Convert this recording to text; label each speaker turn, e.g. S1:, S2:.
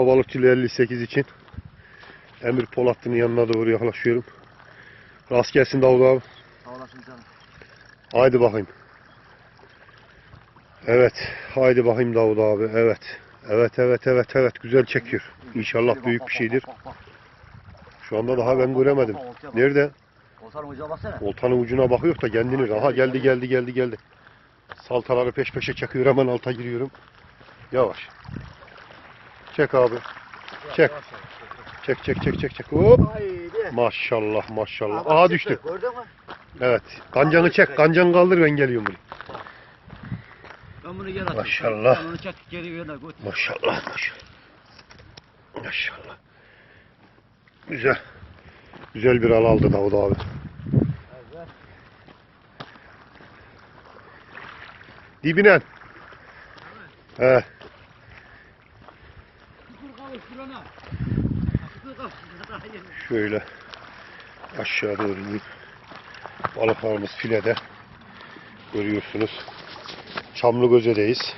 S1: Balıkçılı 58 için Emir Polatlı'nın yanına doğru yaklaşıyorum. Rast gelsin Davut abi.
S2: Sağ olasın canım.
S1: Haydi bakayım. Evet. Haydi bakayım Davut abi. Evet. Evet evet evet evet. Güzel çekiyor. İnşallah büyük bir şeydir. Şu anda daha ben göremedim. Nerede?
S2: Oltanın ucuna baksana.
S1: Oltanın ucuna bakıyor da kendini. Aha geldi geldi geldi geldi. Saltaları peş peşe çakıyor. Hemen alta giriyorum. Yavaş. Çek abi. Çek. Çek çek çek çek çek. Hop. Maşallah maşallah.
S2: Aha,
S1: Aha düştü.
S2: Gördün mü?
S1: Evet. Kancanı çek. Kancanı kaldır ben geliyorum buraya.
S2: Ben bunu geri atayım.
S1: Maşallah.
S2: Onu çek geri yerine götür.
S1: Maşallah maşallah. Maşallah. Güzel. Güzel bir al aldı Davut abi.
S2: Evet.
S1: Dibine. He. Şöyle aşağı doğru ineyim. Balıklarımız filede. Görüyorsunuz. Çamlıgöze'deyiz.